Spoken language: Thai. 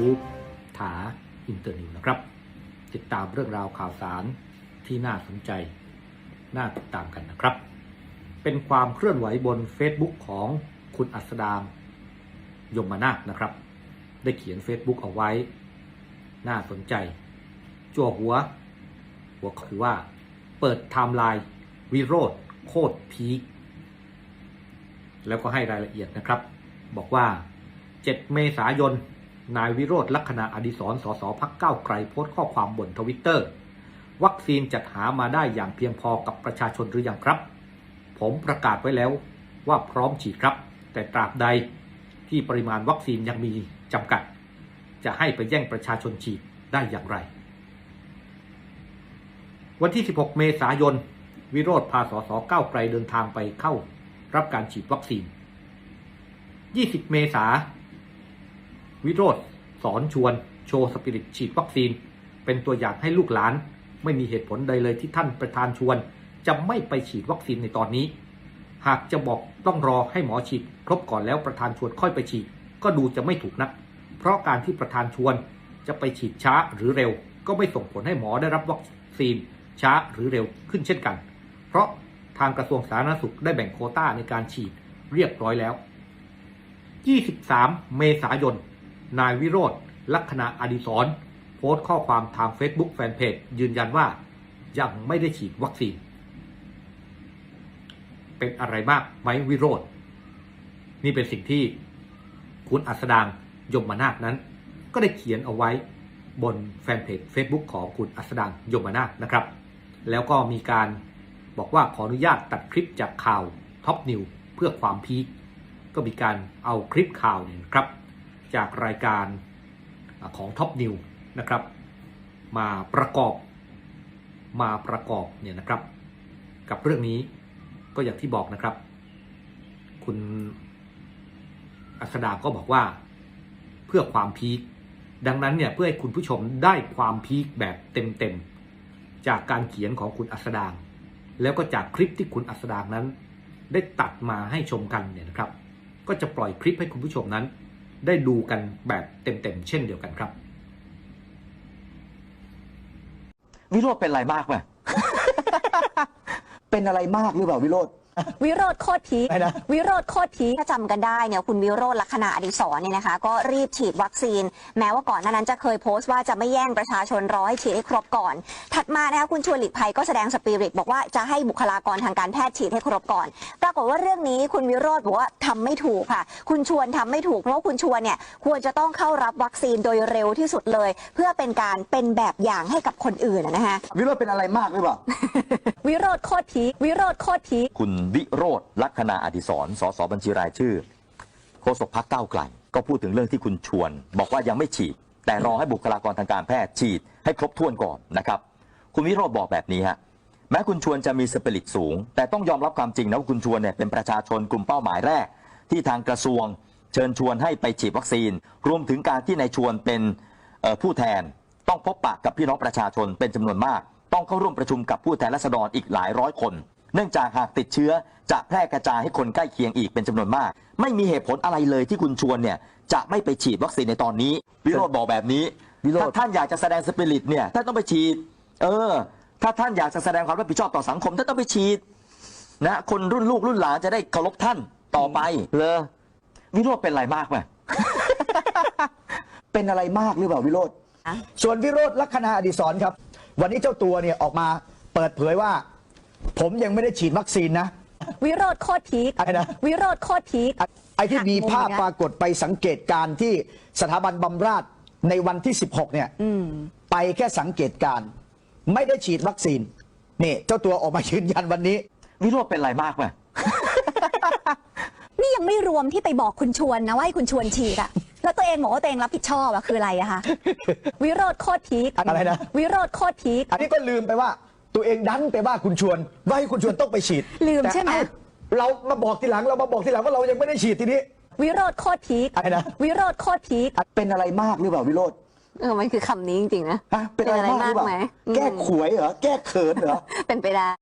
YouTube ถาอินเตอร์นิวนะครับ ติดตามเรื่องราวข่าวสารที่น่าสนใจ น่าติดตามกันนะครับ เป็นความเคลื่อนไหวบน Facebook ของคุณอัสดางยมนาคนะครับ ได้เขียน Facebook เอาไว้ น่าสนใจ จั่วหัว หัวคือว่า เปิดไทม์ไลน์วิโรธโคตรพีคแล้วก็ให้รายละเอียดนะครับ บอกว่า 7 เมษายน นายวิโรธลักษณะอดิศรสสพักเก้าไกลโพสต์ข้อความบนทวิตเตอร์ วัคซีนจัดหามาได้อย่างเพียงพอกับประชาชนหรือยังครับ ผมประกาศไว้แล้วว่าพร้อมฉีดครับ แต่ตราบใดที่ปริมาณวัคซีนยังมีจำกัด จะให้ไปแย่งประชาชนฉีดได้อย่างไร วันที่ 16 เมษายน วิโรธพาสสก้าวไกลเดินทางไปเข้ารับการฉีดวัคซีน 20 เมษา วิโรธสอนชวนโชว์สปิริตฉีดวัคซีน เป็นตัวอย่างให้ลูกหลาน ไม่มีเหตุผลใดเลยที่ท่านประธานชวน จะไม่ไปฉีดวัคซีนในตอนนี้ หากจะบอกต้องรอให้หมอฉีดครบก่อนแล้วประธานชวนค่อยไปฉีด ก็ดูจะไม่ถูกนัก เพราะการที่ประธานชวนจะไปฉีดช้าหรือเร็ว ก็ไม่ส่งผลให้หมอได้รับวัคซีนช้าหรือเร็วขึ้นเช่นกัน เพราะทางกระทรวงสาธารณสุขได้แบ่งโคต้าในการฉีดเรียบร้อยแล้ว 23 เมษายน นายวิโรธลัคนาอดิศรโพสต์ข้อความทาง Facebook แฟนเพจยืนยันว่ายังไม่ได้ฉีดวัคซีน เป็นอะไรมากไหมวิโรธนี่เป็นสิ่งที่คุณอัสดางยมนาคนั้น ก็ได้เขียนเอาไว้บนแฟนเพจ Facebook ของคุณอัสดางยมนาคนะครับ แล้วก็มีการบอกว่าขออนุญาตตัดคลิปจากข่าวท็อปนิวเพื่อความพีคก็มีการเอาคลิปข่าวเนี่ยนะครับ จากรายการของท็อปนิวนะครับมาประกอบมาประกอบเนี่ยนะครับ กับเรื่องนี้ก็อย่างที่บอกนะครับ คุณอัสดาก็บอกว่าเพื่อความพีคดังนั้นเนี่ยเพื่อให้คุณผู้ชมได้ความพีคแบบเต็มๆจากการเขียนของคุณอัสดางแล้วก็จากคลิปที่คุณอัสดางนั้น ได้ตัดมาให้ชมกันเนี่ยนะครับ ก็จะปล่อยคลิปให้คุณผู้ชมนั้น ได้ดูกันแบบเต็มๆเช่นเดียวกันครับ วิโรธเป็นอะไรมากไหมเป็นอะไรมากหรือเปล่าวิโรธ วิโรธโคตรพีคอะไรนะ วิโรธโคตรพีคถ้าจำกันได้เนี่ยคุณวิโรธลักษณะอดิศรเนี่ยนะคะ ก็รีบฉีดวัคซีน แม้ว่าก่อนหน้านั้นจะเคยโพสต์ว่าจะไม่แย่งประชาชนร้อยฉีดให้ครบก่อน ถัดมานะคะคุณชวนหลีกภัยก็แสดงสปิริตบอกว่าจะให้บุคลากรทางการแพทย์ฉีดให้ครบก่อน ปรากฏว่าเรื่องนี้คุณวิโรธบอกว่าทำไม่ถูกค่ะ คุณชวนทำไม่ถูกเพราะว่าคุณชวนเนี่ยควรจะต้องเข้ารับวัคซีนโดยเร็วที่สุดเลย เพื่อเป็นการเป็นแบบอย่างให้กับคนอื่นนะนะคะ วิโรธเป็นอะไรมากหรือเปล่า วิโรธโคตรพีควิโรธโคตรพีค คุณวิโรธลักษณะอดิศรสสบัญชีรายชื่อโฆษกพักเก้าไกล ก็พูดถึงเรื่องที่คุณชวน บอกว่ายังไม่ฉีด แต่รอให้บุคลากรทางการแพทย์ฉีดให้ครบถ้วนก่อนนะครับ คุณวิโรธบอกแบบนี้ฮะแม้คุณชวนจะมีสเปริตสูง แต่ต้องยอมรับความจริงนะว่าคุณชวนเนี่ยเป็นประชาชนกลุ่มเป้าหมายแรก ที่ทางกระทรวง เชิญชวนให้ไปฉีดวัคซีน รวมถึงการที่นายชวนเป็นผู้แทน ต้องพบปะกับพี่น้องประชาชนเป็นจำนวนมาก ต้องเข้าร่วมประชุมกับผู้แทนราษฎรอีกหลายร้อยคน เนื่องจากหากติดเชื้อจะแพร่กระจายให้คนใกล้เคียงอีกเป็นจำนวนมาก ไม่มีเหตุผลอะไรเลยที่คุณชวนเนี่ยจะไม่ไปฉีดวัคซีนในตอนนี้ วิโรธบอกแบบนี้วิโรจน์ ถ้าท่านอยากจะแสดงสปิริตเนี่ยท่านต้องไปฉีด เออ ถ้าท่านอยากจะแสดงความรับผิดชอบต่อสังคมท่านต้องไปฉีดนะคนรุ่นลูกรุ่นหลานจะได้เคารพท่านต่อไป เลอวิโรธเป็นอะไรมากไหม เป็นอะไรมากหรือเปล่าวิโรธ ส่วนวิโรธลักษณะอดิศรครับ วันนี้เจ้าตัวเนี่ยออกมาเปิดเผยว่า ผมยังไม่ได้ฉีดวัคซีนนะ วิโรธโคตรพีคอะไรนะ วิโรธโคตรพีค ไอ้ที่มีภาพหักมุมอีกแล้วปรากฏไปสังเกตการณ์ที่สถาบันบำราศในวันที่ 16 เนี่ยไปแค่สังเกตการณ์ไม่ได้ฉีดวัคซีนนี่เจ้าตัวออกมายืนยันวันนี้ วิโรธเป็นอะไรมากไหม นี่ยังไม่รวมที่ไปบอกคุณชวนนะว่าให้คุณชวนฉีดอะแล้วตัวเองบอกว่าตัวเองรับผิดชอบอะคืออะไรอะคะ วิโรธโคตรพีคอะไรนะ วิโรธโคตรพีคอันนี้ก็ลืมไปว่า ตัวเองดันไปว่าคุณชวน ว่าให้คุณชวนต้องไปฉีดลืมแต่ใช่ไหม เอ้าเรามาบอกทีหลังเรามาบอกทีหลังว่าเรายังไม่ได้ฉีดทีนี้ วิโรธโคตรพีคอะไรนะ วิโรธโคตรพีคเป็นอะไรมากหรือเปล่าวิโรธเออมันคือคำนี้จริงๆนะ ฮะเป็นอะไรมากหรือเปล่าเป็นอะไรมากไหม แก้ขวยเหรอแก้เขินเหรอ เป็นไปได้